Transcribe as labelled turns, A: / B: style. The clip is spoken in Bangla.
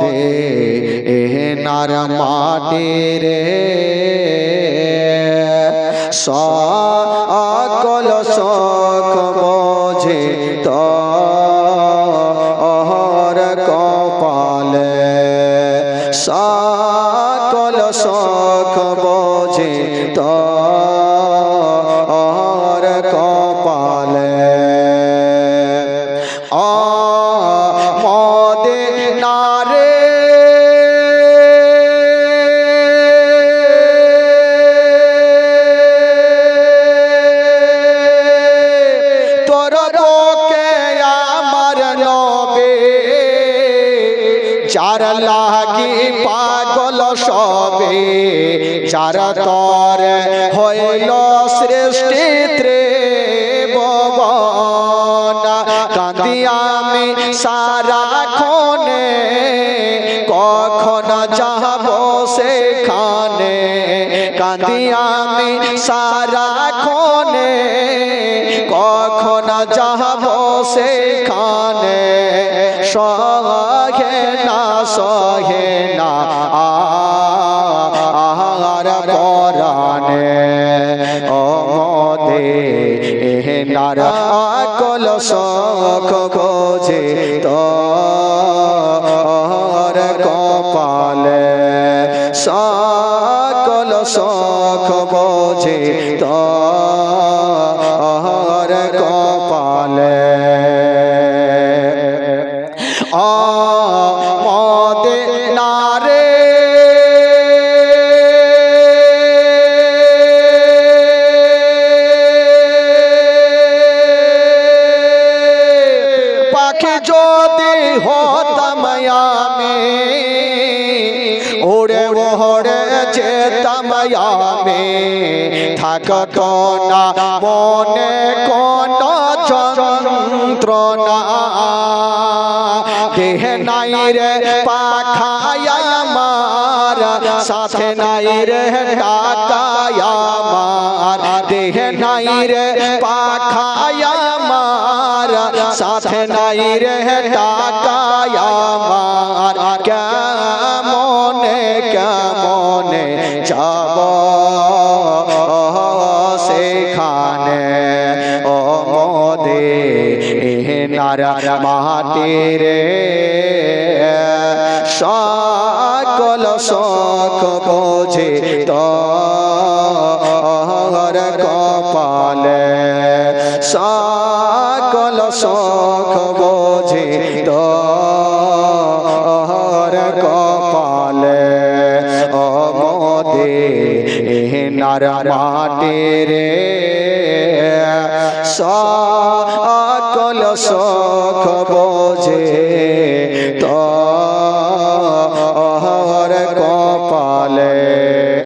A: দে নার মাটি রে। সকল শখ বোঝে তো অহর কপালে। সকল শখ বোঝে তো। চার লাগি পাগল সবে চার তর হইল সৃষ্টি ত্রিভুবন। কান্দি আমি সারা খনে কখন যাব সেখানে? কান্দি আমি সারা খনে কখন যাব সেখানে? সহে না সহে না আহার পরাণে। ও মদে নার কল শখ খোঁজে তো কপালে। সকল শখ বোঝে তো যদি হতাম আমি ওরে ওহরে যেতাম আমি থাকত না মনে কোন যন্ত্রণা দেহ নাই রে পাখায় আমার সাথে নাই রে টাকায় আমার দেহ নাই রে পাখায় আমার সাথে নাই টাকায় আমার কেমনে কেমনে যাব সেখানে ও মোদে নারা মাটি রে সকল শখ বোঝে তো সকল শখ বোঝে তর কপালে। অমদে নার মাটি রে। সকল শখ